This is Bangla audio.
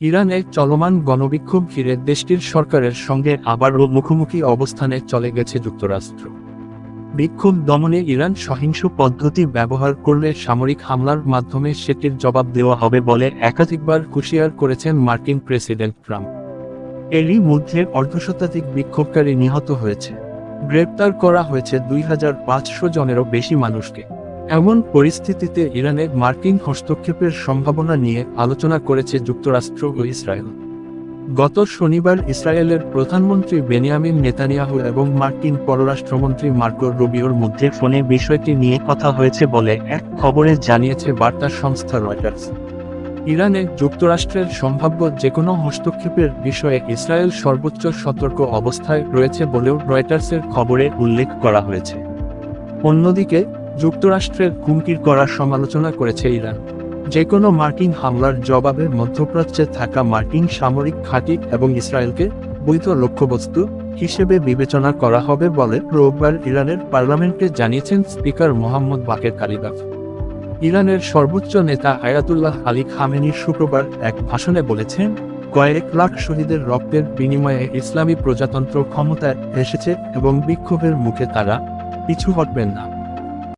ইরানে চলমান গণবিক্ষোভ ঘিরে দেশটির সরকারের সঙ্গে আবারও মুখোমুখি অবস্থানে চলে গেছে যুক্তরাষ্ট্র। বিক্ষোভ দমনে ইরান সহিংস পদ্ধতি ব্যবহার করলে সামরিক হামলার মাধ্যমে সেটির জবাব দেওয়া হবে বলে একাধিকবার হুঁশিয়ার করেছেন মার্কিন প্রেসিডেন্ট ট্রাম্প। এরই মধ্যে অর্ধশতাধিক বিক্ষোভকারী নিহত হয়েছে। গ্রেপ্তার করা হয়েছে দুই হাজার পাঁচশো জনেরও বেশি মানুষকে। এমন পরিস্থিতিতে ইরানে মার্কিন হস্তক্ষেপের সম্ভাবনা নিয়ে আলোচনা করেছে যুক্তরাষ্ট্র ও ইসরায়েল। গত শনিবার ইসরায়েলের প্রধানমন্ত্রী বেনিয়ামিন নেতানিয়াহু এবং মার্কিন পররাষ্ট্রমন্ত্রী মার্কো রুবিওর মধ্যে ফোনে বিষয়টি নিয়ে কথা হয়েছে বলে এক খবরে জানিয়েছে বার্তা সংস্থা রয়টার্স। ইরানে যুক্তরাষ্ট্রের সম্ভাব্য যে কোনো হস্তক্ষেপের বিষয়ে ইসরায়েল সর্বোচ্চ সতর্ক অবস্থায় রয়েছে বলেও রয়টার্সের খবরে উল্লেখ করা হয়েছে। অন্যদিকে যুক্তরাষ্ট্রের হুমকির করার সমালোচনা করেছে ইরান। যে কোনো মার্কিন হামলার জবাবে মধ্যপ্রাচ্যে থাকা মার্কিন সামরিক ঘাঁটি এবং ইসরায়েলকে বৈধ লক্ষ্যবস্তু হিসেবে বিবেচনা করা হবে বলে রোববার ইরানের পার্লামেন্টে জানিয়েছেন স্পিকার মোহাম্মদ বাকের কালিবাফ ইরানের সর্বোচ্চ নেতা আয়াতুল্লাহ আলী খামেনি শুক্রবার এক ভাষণে বলেছেন, কয়েক লাখ শহীদের রক্তের বিনিময়ে ইসলামী প্রজাতন্ত্র ক্ষমতায় এসেছে এবং বিক্ষোভের মুখে তারা পিছু হটবেন না।